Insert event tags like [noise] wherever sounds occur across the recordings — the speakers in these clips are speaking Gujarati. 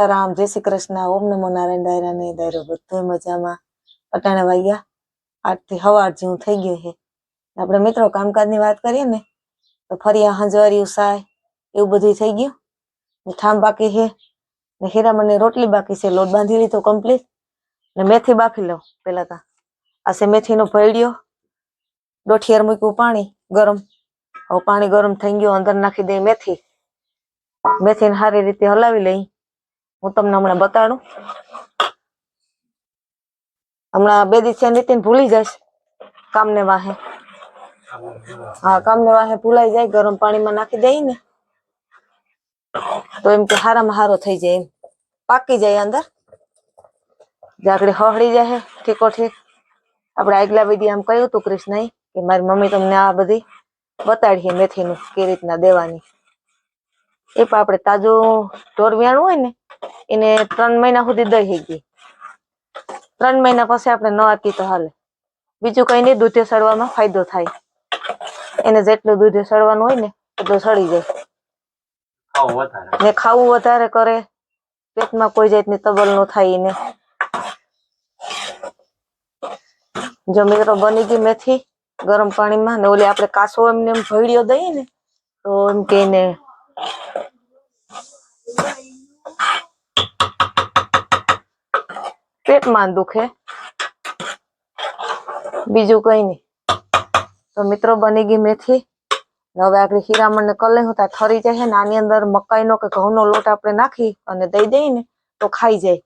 સીતારામ, જય શ્રી કૃષ્ણ, ઓમ નમો નારાયણ દાયરા ને દાયરો બધું મજામાં. અટાણે વાગ્યા આજથી હવાર જેવું થઈ ગયું છે. આપણે મિત્રો કામકાજની વાત કરીએ ને, તો ફરી હંજવારી સાય એવું બધું થઈ ગયું. ને ઠામ બાકી છે, ને હીરા મને રોટલી બાકી છે, લોટ બાંધી લીધો કમ્પ્લીટ ને મેથી બાફી લઉં પેલા તો. આ છે મેથીનો ભળ્યો. દોઠિયાર મૂક્યું પાણી, ગરમ. હવે પાણી ગરમ થઈ ગયું, અંદર નાખી દઈ મેથી. મેથીને સારી રીતે હલાવી લઈ. હું તમને હમણાં બતાડું. હમણાં બે દિવસે નીતિન ભૂલી જશે. કામને વાહે. હા, કામને વાહે ભૂલાઈ જાય, ગરમ પાણીમાં નાખી દઈ ને તો એમ કે હારામાં હારો થઈ જાય એમ. પાકી જાય અંદર. જાગડી હહળી જાય, ઠીકો ઠીક. આપણે આગલા વિધિ આમ કહ્યું હતું કૃષ્ણએ, કે મારી મમ્મી તમને આ બધી બતાડી મેથીનું કેવી રીતના દેવાની. એ પણ આપણે તાજો ઢોર વ્યાણું હોય ને એને ત્રણ મહિના સુધી દહી ગઈ ત્રણ મહિના પછી આપણે ન આપી તો હાલે. બીજું કઈ નહીં દૂધે સડવામાં ફાયદો થાય. એને જેટલું દૂધે સડવાનું હોય ને એટલું સડી જાય. ને ખાવું વધારે કરે પેટમાં કોઈ જાતની તબલ નો થાય એને. જો મિત્રો બની ગઈ મેથી ગરમ પાણીમાં ને ઓલી આપણે કાસો એમને એમ ભળ્યો દઈએ ને તો એમ કે એને પેટમાં દુખે. બીજું કઈ નહીં તો મિત્રો બની ગઈ મેથી. હવે આપણે હીરામણ ને કલે હું ત્યાં ઠરી જાય ને, આની અંદર મકાઈનો કે ઘઉંનો લોટ આપણે નાખી અને દઈ દઈએ ને, તો ખાઈ જાય.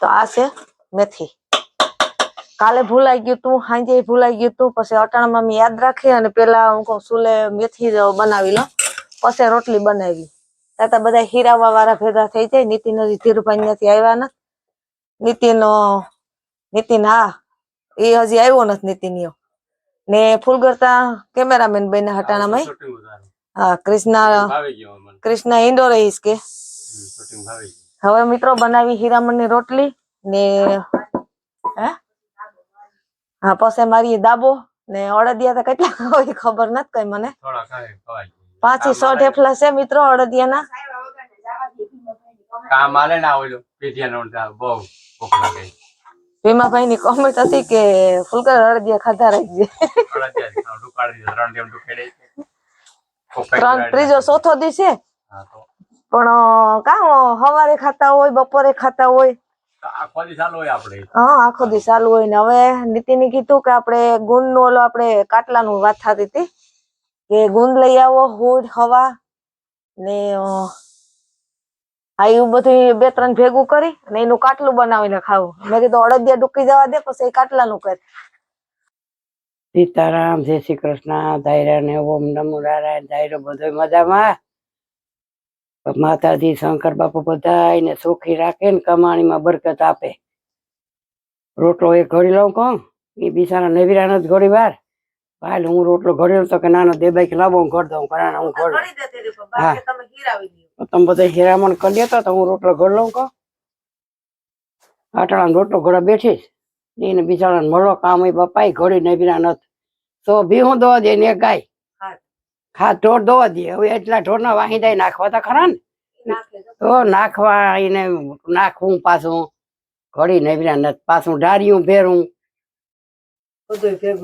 તો આ છે મેથી. કાલે ભૂલાઈ ગયું તું, સાંજે ભૂલાઈ ગયું તું, પછી અટાણમાં મેં યાદ રાખી અને પેલા હું કહું, સુલે મેથી બનાવી લો. પછી રોટલી બનાવી. તાતા બધા હીરાવા વાળા ભેગા થઈ જાય, નીતિન હજી ધીરુભાઈ નથી આવ્યા ને નીતિન નીતિન હા એ હજી આવ્યો નથી નીતિન યો ને ફૂલ કરતા કેમેરામેન હટાણામાં શૂટિંગ વધારે. હા કૃષ્ણા કૃષ્ણા ઇન્ડોર રહીશ કે? હવે મિત્રો બનાવી હીરામણની રોટલી ને હે? પછી મારી દાબો ને અડદિયા તો કેટલા હોય ખબર નથી કઈ મને. પાંચ છ ઢેફલા છે મિત્રો અડદિયાના. કામ આલે ના ઓલું પીઠિયાનો ત્યાં બહુ ભૂખ લાગે. ભીમાભાઈ ની કોમેન્ટ હતી કે ફુલકર અડદિયા ખાધા રાખજે. ત્રણ ડુકેડે છે. કોકાઈ ત્રણ ત્રીજો ચોથો દી છે પણ કામ હવારે ખાતા હોય બપોરે ખાતા હોય? આખો દી ચાલુ હોય આપણે હા આખો દી ચાલુ હોય ને. હવે નીતિને કીધું કે આપણે ગુંદનું ઓલો આપણે કાટલાનું વાત થતી હતી કે ગુંદ લઈ આવો હુડ હવા ને આ એવું બધું બે ત્રણ ભેગું કરી અને એનું કાટલું બનાવીને ખાવું. મેં કીધું અડદિયા ડૂકી જવા દે પછી એ કાટલાનું કર. સીતારામ જય શ્રી કૃષ્ણ ધાયરા ને ઓમ નમો નારાયણ ધાયરો બધો મજામાં. માતાજી શંકર બાપુ બધા એને સુખી રાખે ને કમાણીમાં બરકત આપે. રોટલો એક ઘડી લઉં કહું એ બિચારા નેવીરા જ ઘડી વાર. ભાઈ હું રોટલો ઘડ્યો તો કે નાનો દેબાઈ લાવો હું ઘડ દઉં કારણ હું ઘડ હા. તો તમે બધા હેરામણ કરી તો હું રોટલો ઘડ લઉં કહું. આટલા રોટલો ઘડા બેઠીશ એને બિચારા મળો કામ એ ઘડી નેવીરા નથી. તો ભી હું દોવા દે ને ગાય. હા. ઢોર દોવા દે. હવે એટલા ઢોર ના વાહી દઈ નાખવા તો ખરા ને. તો નાખવા એને નાખવું પાછું. ઘડી નેવીરા નથી. પાછું ડાળિયું ભેરું.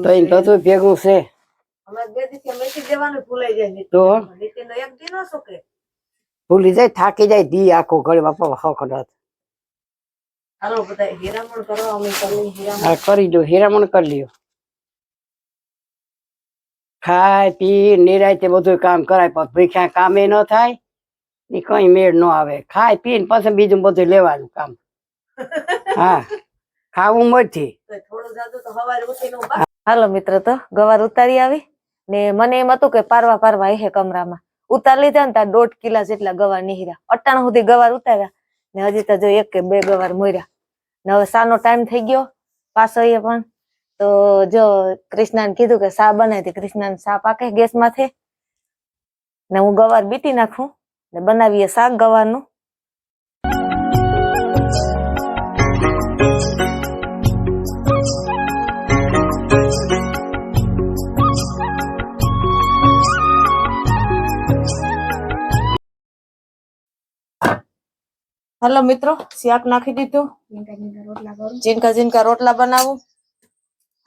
તો એને બધું ભેગું છે. તો? ભૂલી જાય થાકી જાય દી આખું ઘડી બાપા કરવા અમે કરી હીરામણ. કરી દો હીરામણ કરી લ્યો. ખાય પી નિરાયતે બધું કામ કરાય પણ ભીખ્યા કામે ન થાય ને કઈ મેળ ન આવે. ખાય પી ને પછી બીજું બધું લેવાનું કામ. હા ખાવું મરથી હાલો મિત્ર તો ગવાર ઉતારી આવી. ને મને એમ હતું કે પારવા પારવા એ હે કમરામાં. ઉતાર લીધા ને ત્યાં દોઢ કિલા જેટલા ગવાર નીહર્યા. અટાણા સુધી ગવાર ઉતાર્યા ને હજી તો જો એક કે બે ગવાર મોર્યા. ને હવે સાનો ટાઈમ થઈ ગયો પાછો એ પણ. તો જો કૃષ્ણાને કીધું કે સા બનાવી કૃષ્ણાને સા પાકે ગેસમાંથી ને હું ગવાર બીટી નાખું ને બનાવીએ શાક ગવારનું. હાલો મિત્રો, શાક નાખી દીધું. જીનકા જીનકા રોટલા બનાવું.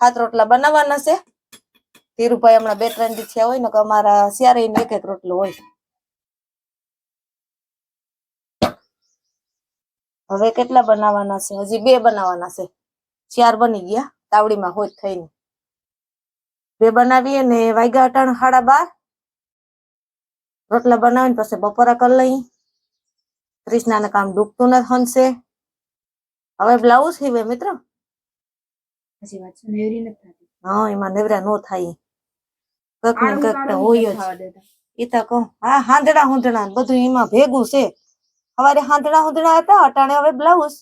હાથ રોટલા બનાવવાના છે. ધીરુભાઈ હમણાં બે ત્રણ દી થયા હોય ને કે અમારા સિયારે એક એક રોટલો હોય. હવે કેટલા બનાવવાના છે? હજી બે બનાવવાના છે. ચાર બની ગયા, તાવડીમાં હોય થઈને. બે બનાવીએ ને વાગ્યા અટાણ સાડા બાર. રોટલા બનાવીને પછી બપોરા કરી લઈ કૃષ્ણાને કામ ડૂબતું ન હનશે. હવે બ્લાઉઝ સીવે મિત્ર. પછી વાત છે નેવરી ન થતી. હા એમાં નેવરા નો થાય. કક ને કક તો હોય જ. એ તો કહું હા હાંધડા હુંધડા બધું એમાં ભેગું છે. હવારે હાંધડા હુંધડા હતા અટાણે હવે બ્લાઉઝ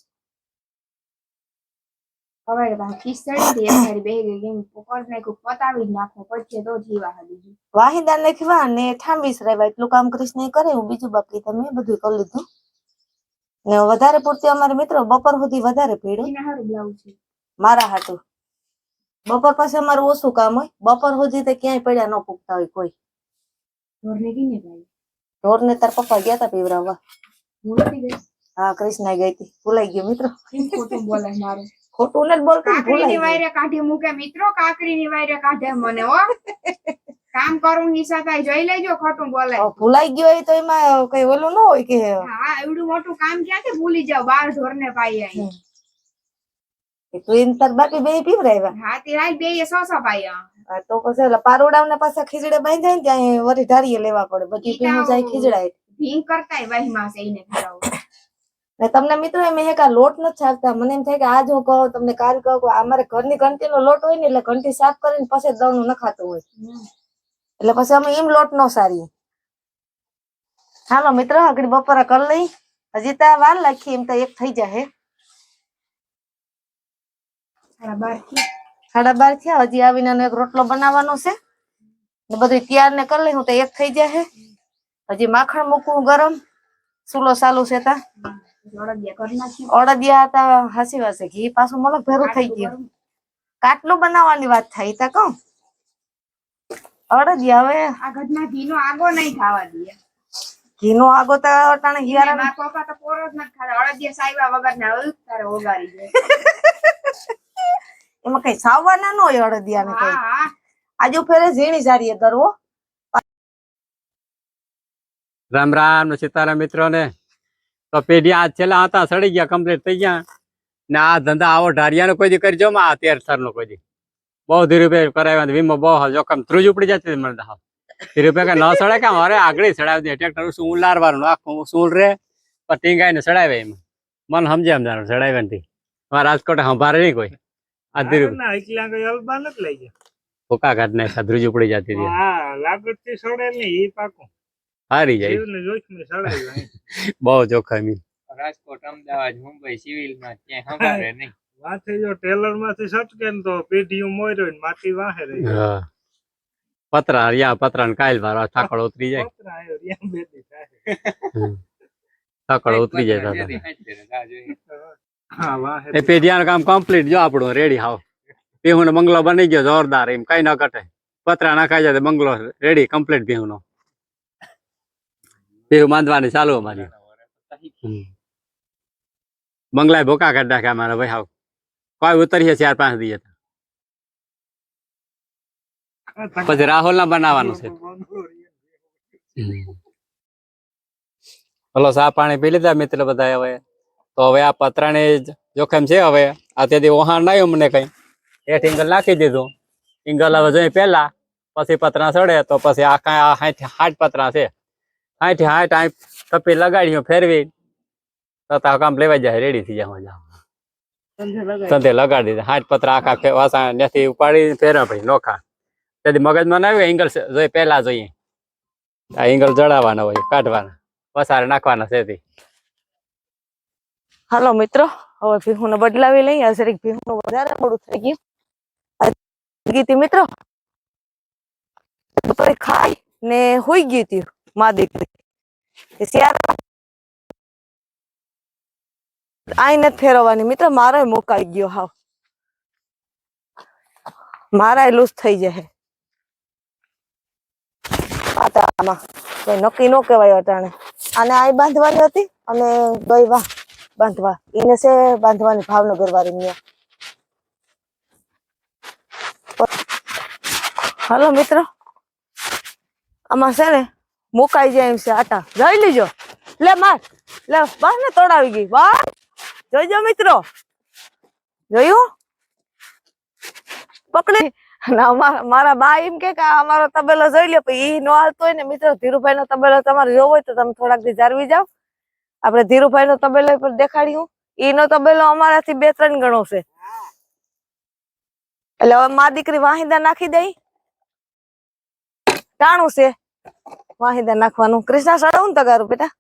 હવે હતી બેહી ગઈ પતાવી જ નાખો પછી તો જીવા હા બીજું વાહિંદા નાખવા ને ઠાંવીસ રહેવા એટલું કામ કૃષ્ણ કરે હું બીજું બાકી તમે બધું કરી લીધું. ને વધારે પૂરતી અમારે મિત્રો બપોર સુધી વધારે છે. મારા હાટું. બપોર પછી અમારું ઓછું કામ હોય. બપોર સુધી તો ક્યાંય પડ્યા ન પૂગતા હોય કોઈ. ઢોરને ઢોર ને તાર પપ્પા ગયા તા પીવરાવવા. હું કૃષ્ણ ગઈ? હતી ભૂલાઈ ગયો મિત્રો. ખોટું બોલે મારું. ખોટું ને, કાકરી ભૂલાઈ ની વાયરે કાઢી મૂકે મિત્રો કાકરી ની વાયરે કાઢે મને હો. [laughs] કામ કરું હિસ્સા થાય જોઈ લેજો ખોટું બોલે. ભૂલાઈ ગયો હોય તો એમાં કઈ ઓલું ન હોય કે હા એવડું મોટું કામ ક્યાંથી ભૂલી જાવ બાર ઢોર ને પાઈ કે તું એને તાર બાકી બે પીવરાવ્યા હા તે હાલ બે સો સો પાઈ આ. આ તો પછી ઓલા ને પાછા ખીજડે બાંધાય ને ત્યાં વરી ધારીએ લેવા પડે. બધી ઈ જાય ખીજડાય. ભીંગ કરતાય વહીમાં છે એને ને તમને મિત્રો એમ હે કે લોટ નથી છાપતા મને એમ થાય કે આજ હું કહું તમને કાલ કહું અમારે ઘરની ઘંટી નો લોટ હોય ને એટલે ઘંટી સાફ કરીને પછી દળનું નખાતું હોય. એટલે પછી અમે એમ લોટ નો સારીએ હાલો મિત્ર આગળ બપોરા કરી લઈ. હજી તો વાર લાખી એમ તો એક થઈ જાય સાડા બાર થયા. હજી આવીને એક રોટલો બનાવવાનો છે. ને બધું તૈયાર ને કરી લઈ હું તો એક થઈ જાય હજી માખણ મૂકવું ગરમ. સુલો ચાલુ છે તા. અડદિયા હતા હાસી વાસે. ઘી પાછું મલક ભેરું થઈ ગયું. કાટલું બનાવવાની વાત થાય તા કહું. અડદિયા હવે આ ઘટના ઘીનો આગો નહીં ખાવા દે ઘીનો આગો તો અટાણે હિયારા પપ્પા તો પોરો જ નથી ખાતા. અડદિયા સાયવા વગર ના હોય તારે ઓગારી જાય [laughs] એમાં કઈ સાવવાના ન હોય અડદિયા ને કઈ? આજુ ફેરે ઝીણી સારી કરવો રામ રામ ને સીતારામ મિત્રો ને તો પેઢી આ છેલ્લા હતા સડી ગયા કમ્પ્લીટ થઈ ગયા. ને આ ધંધા આવો ઢારિયા નો કોઈ દી કરજો માં આ તેર સર નો કોઈ દી. બહુ ધીરુભાઈ કરાવ્યા ને વીમો બહુ જોખમ ત્રુજ ઉપડી જતી હતી મને હાલ. હાવ. ધીરુભાઈ [laughs] કે ન સડે કે અરે આગળ સડાવી દે. ટ્રેક્ટર શું લારવાનું આખું શું રે? પણ ટીંગાઈને સડાવે એમ. મને સમજે સમજાનું સડાવે નથી મારા રાજકોટ સંભારે નહીં કોઈ. આ ધીરુભાઈ. ફોકા ઘાટ ને ધ્રુજ ઉપડી જતી હતી. હા થી સડે નહીં એ પાકું. હારી જાય. [laughs] બહુ જોખમી. રાજકોટ અમદાવાદ મુંબઈ સિવિલમાં ક્યાંય સંભાળે નહીં. માથે જો ટેલરમાંથી સટકે ને તો પેઢીયું મોર્યો ને માથી વાહે રહી હા. પતરા રિયા પતરા ને કાયલ મારવા થાકડો ઉતરી જાય. પતરા આવ્યો રિયા બેટી થાય. થાકડો ઉતરી જાય એ પેઢિયાનું કામ કમ્પ્લીટ જો આપણું રેડી હાવ. ભીહું બંગલો બની ગયો જોરદાર એમ કઈ ન કટે પતરા નાખાઈ જાય તો બંગલો રેડી કમ્પ્લીટ ભીહું નો ભીહું બાંધવાની ચાલુ અમારી. બંગલાય ભૂકા કાઢી નાખ્યા મારા ભાઈ હાવ. કોઈ ઉતરીએ ચાર પાંચ દિવસ. પછી રાહુલ ના બનાવવાનું છે. હલો, સા પાણી પી લીધા મિત્ર બધા હવે? તો હવે આ પતરાની જોખમ છે હવે. આ તેથી વહાણ ના આવ્યું મને કઈ. હેઠ ઇંગલ નાખી દીધું. ઇંગલ હવે જોઈ પેલા પછી પતરા ચડે તો પછી આખા આ હાઠ હાઠ પતરા છે. હાઠ હાઠ હાઠ કપી લગાડ્યું, ફેરવી. તો કામ લેવા જાય રેડી થઈ જાય મજા સંધે લગાડી દીધા. હાથ પત્ર આખા વાસા ત્યાંથી ઉપાડી ફેરા પડી નોખા. તેથી મગજમાં ના આવ્યું એંગલ જોઈએ પેલા જોઈએ. આ એંગલ જડાવવાના હોય, કાઢવાના. વસારે નાખવાના છે હાલો મિત્રો, હવે ભીહું ને બદલાવી લઈ જરીક ભીહું નું વધારે મોડું થઈ ગયું. હતી મિત્રો. ખાઈ ને હોઈ ગયું હતી મા દીકરી. શિયાળ આઈ નથી ફેરવવાની. મિત્ર મારો મુકાઈ ગયો હાવ. મારા લૂસ થઈ જાય નક્કી ન કહેવાય અટાણે. આને આઈ બાંધવાની હતી? અને ગઈ વાહ બાંધવા. એને છે બાંધવાની ભાવનગર વાળી ન્યા. હાલો, મિત્રો. આમાં છે ને, મુકાઈ જાય એમ છે આટા. જઈ લીજો. લે, માર. લે બસ ને તોડાવી ગઈ. વાહ જોઈજો મિત્રો. જોયું? પકડી. મારા બા એમ કે અમારો તબેલો જોઈ લે ઈ નો હાલતો હોય ને મિત્રો ધીરુભાઈ નો તબેલો તમારે જોવો હોય તો તમે થોડાક દી જાળવી જાઓ. આપડે ધીરુભાઈ નો તબેલો પર દેખાડ્યું. ઈ નો તબેલો અમારાથી બે ત્રણ ગણો છે. એટલે હવે મા દીકરી વાહિદા નાખી દઈ. ટાણું છે. વાહિદા નાખવાનું. કૃષ્ણા સડાવું ને તગારું બેટા.